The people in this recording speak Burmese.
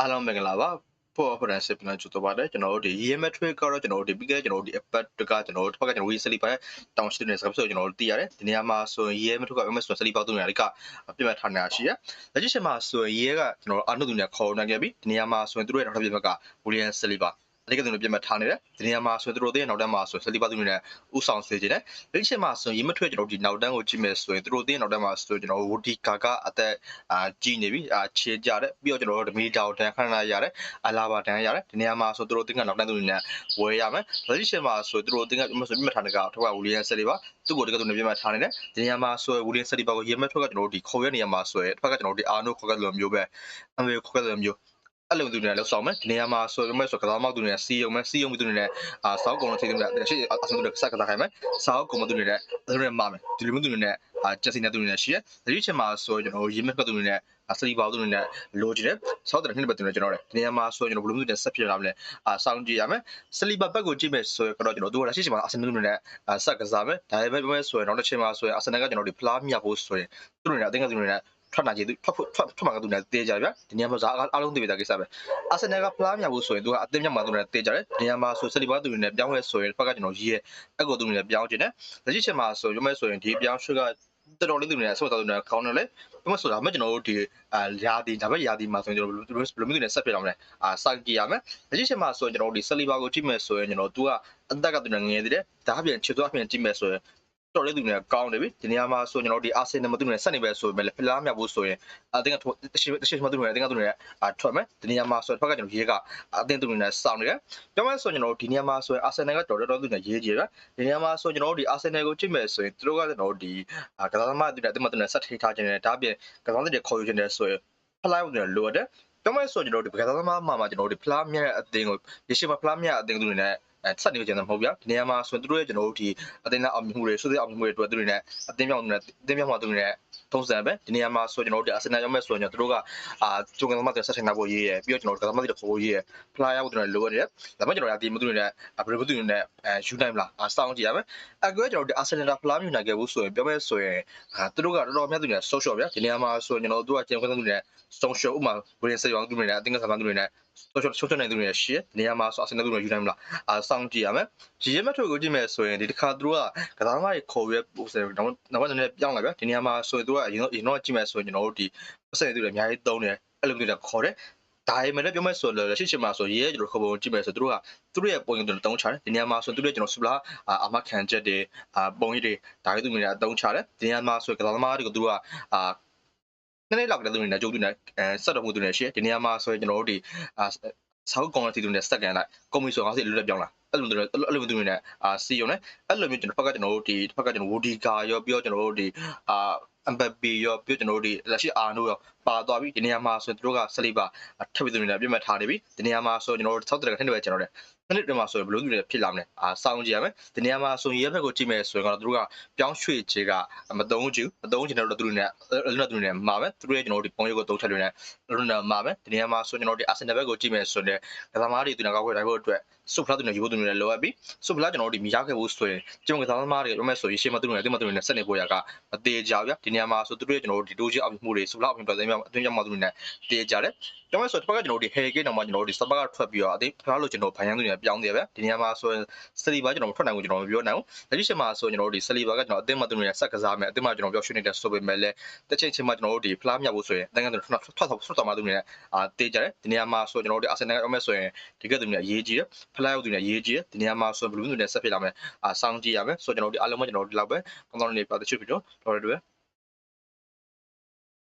အားလုံးမင်္ဂလာပါဖို့ operation ပြန်ကြိုတော့ပါတယ်ကျွန်တော်တို့ဒီ EMTric ကတော့ကျွန်တော်တို့ဒီပြီးခဲ့ကျွန်တော်တို့ဒီ app တကကျွန်တော်တို့တစ်ဖက်ကကျွန်တော် WeSleep ရဲ့တောင်းရှိတဲ့စကားပြောကျွန်တော်တို့သိရတယ်ဒီနေရာမှာဆိုရင် EMTric က MS Sleep ပေါက်သူနေရာတွေကပြတ်ထားနေတာရှိရလက်ရှိချိန်မှာဆိုရင် EM ကကျွန်တော်တို့အာနုသူနေခေါ်နေခဲ့ပြီဒီနေရာမှာဆိုရင်သူတို့ရဲ့နောက်ထပ်ပြတ်က William Sleep အဲ့ဒီကသူတို့ပြင်မဲ့ထားနေတယ်ဒီနေရာမှာဆိုသူတို့တဲ့နောက်တန်းမှာဆိုစလီပါသူတွေနဲ့ဥဆောင်စေခြင်းနဲ့ဒီချက်မှာဆိုရင်မထွက်ကျွန်တော်ဒီနောက်တန်းကိုကြည့်မယ်ဆိုရင်သူတို့တဲ့နောက်တန်းမှာဆိုကျွန်တော်ဝဒီကာကအသက်အာကြီးနေပြီအာခြေကြတဲ့ပြီးတော့ကျွန်တော်တို့ဒမီတာကိုတန်းခဏခဏရတယ်အလာဘာတန်းရတယ်ဒီနေရာမှာဆိုသူတို့တင်ကနောက်တန်းသူတွေနဲ့ဝယ်ရမယ်ဒီချက်မှာဆိုသူတို့တင်ကမဆိုပြင်မဲ့ထားနေကထောက်ကဝူလီယန်စလီပါသူ့ကိုတကယ်သူနေပြင်မဲ့ထားနေတယ်ဒီနေရာမှာဆိုဝူလီယန်စလီပါကိုရေမထွက်ကကျွန်တော်တို့ဒီခေါ်ရနေရာမှာဆိုရင်တစ်ဖက်ကကျွန်တော်တို့ဒီအာနိုခေါ်ကလိုမျိုးပဲအမေခေါ်ကလိုမျိုး အဲ့လိုသူတွေလောက်ဆောင်မယ်ဒီနေရာမှာဆိုရမယ်ဆိုကစားမောက်သူတွေစီယုံမယ်စီယုံသူတွေနဲ့အာစောက်ကုံလို့ထိသူတွေနဲ့ရှေ့အဆန်သူတွေစက်ကစားခိုင်းမယ်စောက်ကုံသူတွေနဲ့သူတွေမှာမယ်ဒီလိုမျိုးသူတွေနဲ့အာချက်စီနဲ့သူတွေနဲ့ရှိရဲဒီချက်မှာဆိုကျွန်တော်ရေမက်ကသူတွေနဲ့စလီပါသူတွေနဲ့လိုချင်တယ်စောက်တဲ့နှစ်ပတ်သူတွေကျွန်တော်တို့ဒီနေရာမှာဆိုကျွန်တော်ဘလူးမျိုးနဲ့ဆက်ပြရမယ်အာစောင်းကြည့်ရမယ်စလီပါဘက်ကိုကြည့်မယ်ဆိုတော့ကျွန်တော်တို့ကရှေ့ချက်မှာအဆန်သူတွေနဲ့ဆက်ကစားမယ်ဒါပေမဲ့ပြောမယ်ဆိုရင်နောက်တစ်ချိန်မှာဆိုရင်အဆန်ကကျွန်တော်တို့ဖလားမြဖို့ဆိုရင်သူတွေနဲ့အသင်းကသူတွေနဲ့ ထွက်လာကြည့်သူထွက်ထွက်ထွက်မှာကသူနဲ့တေးကြဗျာဒီနေရာမှာဇာအားလုံးတေးပြတာကိစ္စပဲအာဆင်နယ်ကဖလားမြောက်ဖို့ဆိုရင်သူကအသင်းမြောက်မှာသူနဲ့တေးကြတယ်ဒီနေရာမှာဆိုဆက်လီဘာသူတွေနဲ့ပြောင်းလဲဆိုရင်ဖက်ကကျွန်တော်ရေးရဲ့အကောသူတွေနဲ့ပြောင်းခြင်းနဲ့လက်ရှိချက်မှာဆိုရုံးမဲ့ဆိုရင်ဒီပြောင်းရွှေကတော်တော်လေးသူတွေနဲ့ဆော့တော်သူတွေနဲ့ခေါင်းတယ်လေဘယ်မှာဆိုတာမှကျွန်တော်တို့ဒီအာရာဒီဒါပဲရာဒီမှာဆိုရင်ကျွန်တော်ဘယ်လိုဘယ်လိုမျိုးတွေနဲ့ဆက်ပြရမလဲအာစိုက်ကြည့်ရမယ်လက်ရှိချက်မှာဆိုရင်ကျွန်တော်တို့ဒီဆက်လီဘာကိုကြည့်မယ်ဆိုရင်ကျွန်တော်သူကအသက်ကသူနဲ့ငယ်သေးတယ်ဒါအပြင်ချစ်သွားအပြင်ကြည့်မယ်ဆိုရင် တော်လေးသူနဲ့ကောင်းတယ်ဗျဒီနေရာမှာဆိုကျွန်တော်တို့ဒီအာဆင်နယ်မသူနဲ့ဆက်နေပဲဆိုပေမဲ့ဖလားမြောက်ဖို့ဆိုရင်အတင်းကတရှိတရှိမသူနဲ့အတင်းကသူနဲ့အထွက်မယ်ဒီနေရာမှာဆိုတော့ဖက်ကကျွန်တော်ရေးကအတင်းသူနဲ့စောင့်နေတယ်ပြောမယ်ဆိုကျွန်တော်တို့ဒီနေရာမှာဆိုရင်အာဆင်နယ်ကတော်တော်သူနဲ့ရေးကြည့်တယ်ဒီနေရာမှာဆိုကျွန်တော်တို့ဒီအာဆင်နယ်ကိုကြည့်မယ်ဆိုရင်သူတို့ကကျွန်တော်တို့ဒီကစားသမားသူနဲ့အတင်းမသူနဲ့ဆက်ထိထားခြင်းနဲ့ဒါအပြင်ကစားသမားတွေခေါ်ယူခြင်းနဲ့ဆိုရင်ဖလားဝင်လိုတယ်ပြောမယ်ဆိုကျွန်တော်တို့ဒီကစားသမားမှာမှာကျွန်တော်တို့ဒီဖလားမြတ်အတင်းကိုရေရှိမဖလားမြတ်အတင်းသူတွေနဲ့အဲ ဆက်နေကြတယ်မဟုတ်ဗျာဒီနေရာမှာဆိုရင်သူတို့ရဲ့ကျွန်တော်တို့ဒီအတင်းနဲ့အောင်မြင်မှုတွေဆွေးနွေးအောင်မြင်မှုတွေအတွက်သူတွေနဲ့အတင်းပြောင်းနေအတင်းပြောင်းမှာသူတွေနဲ့ထုံးစံပဲဒီနေရာမှာဆိုကျွန်တော်တို့ဒီအစနရောက်မဲ့ဆိုရင်သူတို့ကအာကျုံကသမားတွေဆက်ထင်တာဖို့ရေးရပြီးတော့ကျွန်တော်တို့ကသမားတွေခေါ်ရေးရဖလာရောက်တွေလိုရတယ်ဒါမှကျွန်တော်တို့အတင်းမသူတွေနဲ့ဘယ်လိုသူတွေနဲ့အဲယူနိုင်မလားအစောင့်ကြည့်ရမယ်အခုကျွန်တော်တို့ဒီအစနတာဖလာမြူနိုင်ခဲ့ဘူးဆိုရင်ပြောမဲ့ဆိုရင်အာသူတို့ကတော်တော်များသူတွေနဲ့ social ဗျာဒီနေရာမှာဆိုရင်ကျွန်တော်တို့ကကျန်ခွင့်သူတွေနဲ့ social ဥမာဝင်စေအောင်သူတွေနဲ့အတင်းကသမားသူတွေနဲ့ social social နိုင်သူတွေရှိနေရာမှာဆိုအစနသူတွေယူနိုင်မလားအာစောင့်ကြည့်ရမယ်ဒီရဲမထုတ်ကိုကြည့်မယ်ဆိုရင်ဒီတစ်ခါသူတို့ကကစားသမားတွေခေါ်ရဲပို့စတယ်နောက်နောက်ကနေပြောင်းလာဗျာဒီနေရာမှာဆိုရင်သူကအရင်တော့အရင်တော့ကြည့်မယ်ဆိုရင်ကျွန်တော်တို့ဒီပတ်စံသူတွေအများကြီးသုံးတယ်အဲ့လိုမျိုးတွေခေါ်တယ်ဒါပေမဲ့လည်းပြောမယ်ဆိုတော့လက်ရှိချိန်မှာဆိုရဲကျွန်တော်ခေါ်ပုံကြည့်မယ်ဆိုသူတို့ကသူတို့ရဲ့ပုံရင်တွေတုံးချတယ်ဒီနေရာမှာဆိုသူတို့ကျွန်တော်စပလာအာမခံချက်တွေအာပုံရိပ်တွေဒါတွေသူတွေအတုံးချတယ်ဒီနေရာမှာဆိုကစားသမားတွေကိုသူတို့ကအာနည်းနည်းလောက်လည်းသူတွေနဲ့ကြိုးသူနဲ့အဲဆက်တော်မှုသူတွေရှိဒီနေရာမှာဆိုရင်ကျွန်တော်တို့ဒီအာဆောက်ကောင်တီသူနဲ့စက်ကန်လိုက်ကွန်မီဆိုငါးစီလွတ်ပြောင်းလာ အဲ့လိုမျိုးအဲ့လိုမျိုးသူတွေနဲ့အာစီယုံနဲ့အဲ့လိုမျိုးကျွန်တော်ဘက်ကကျွန်တော်တို့ဒီတစ်ဖက်ကကျွန်တော်ဝူဒီကာရောပြီးတော့ကျွန်တော်တို့ဒီအာအမ်ဘပီရောပြီးတော့ကျွန်တော်တို့ဒီလက်ရှိအာနိုရော ပါသွားပြီဒီနေရာမှာဆိုရင်တို့ကဆလီပါထပ်ပြီးသူတွေနဲ့ပြတ်မှတ်ထားနေပြီဒီနေရာမှာဆိုကျွန်တော်တို့ဆောက်တဲ့ကထက်နေပဲကျွန်တော်တို့နှစ်နှစ်တည်းမှာဆိုရင်ဘလို့သူတွေဖြစ်လာမလဲအာစောင်းကြည့်ရမယ်ဒီနေရာမှာဆိုရင်ရဲဘက်ကိုကြည့်မယ်ဆိုရင်ကတော့တို့ကပြောင်းရွှေ့ခြေကမတုံးချူမတုံးချင်တော့သူတွေနဲ့အဲ့လိုသူတွေနဲ့မှာပဲသူတို့ရဲ့ကျွန်တော်တို့ဒီပုံရိပ်ကိုတုံးထက်တွေနဲ့အဲ့လိုနဲ့မှာပဲဒီနေရာမှာဆိုကျွန်တော်တို့ဒီအာဆင်နယ်ဘက်ကိုကြည့်မယ်ဆိုရင်ကစားသမားတွေသူနဲ့ကောက်ခွဲတိုင်းဖို့အတွက်စုဖလားသူနဲ့ယူဖို့သူနဲ့လိုအပ်ပြီးစုဖလားကျွန်တော်တို့ဒီမိရခဲ့ဖို့ဆိုရင်ကျွန်တော်ကစားသမားတွေပြောမယ်ဆိုရင်ရှေ့မှာသူနဲ့တင်မသူနဲ့ဆက်နေဖို့ရကမသေးကြဗျာဒီနေရာမှာဆိုသူတို့ရဲ့ကျွန်တော်တို့ဒီတိုးချအောင်မှုတွေစုဖလားအောင်ပြတဲ့အတွင်းကြောင့်မှသူနဲ့တည်ကြတယ်ကျွန်တော်ဆိုတစ်ခါကကျွန်တော်တို့ဒီ Hurricane တော့မှကျွန်တော်တို့ဒီ Spark ကထွက်ပြီးတော့အသိဖလားလို့ကျွန်တော်ဗိုင်းရန်သူတွေပြောင်းတယ်ဗျဒီနေရာမှာဆိုရင် Sliver ကျွန်တော်ထွက်နိုင်ကိုကျွန်တော်မပြောနိုင်ဘူးလက်ရှိချိန်မှာဆိုကျွန်တော်တို့ဒီ Sliver ကကျွန်တော်အသိမှသူတွေဆက်ကစားမယ်အသိမှကျွန်တော်ပြောရွှေနေတဲ့ဆိုပေမဲ့လည်းတစ်ချိန်ချိန်မှာကျွန်တော်တို့ဒီဖလားမြောက်ဖို့ဆိုရင်အတိုင်းကထွက်ထွက်ထွက်ထွက်သွားမှသူတွေအာတည်ကြတယ်ဒီနေရာမှာဆိုကျွန်တော်တို့ဒီ Arsenal ရောက်မဲ့ဆိုရင်ဒီကသူတွေအရေးကြီးတယ်ဖလားရောက်သူတွေအရေးကြီးတယ်ဒီနေရာမှာဆိုဘလူးသူတွေဆက်ဖြစ်လာမယ်အာစောင်းကြည့်ရမယ်ဆိုကျွန်တော်တို့ဒီအားလုံးကကျွန်တော်တို့ဒီလောက်ပဲကောင်းကောင်းလေးပါတချို့ပြီးတော့တော်တော်တွေ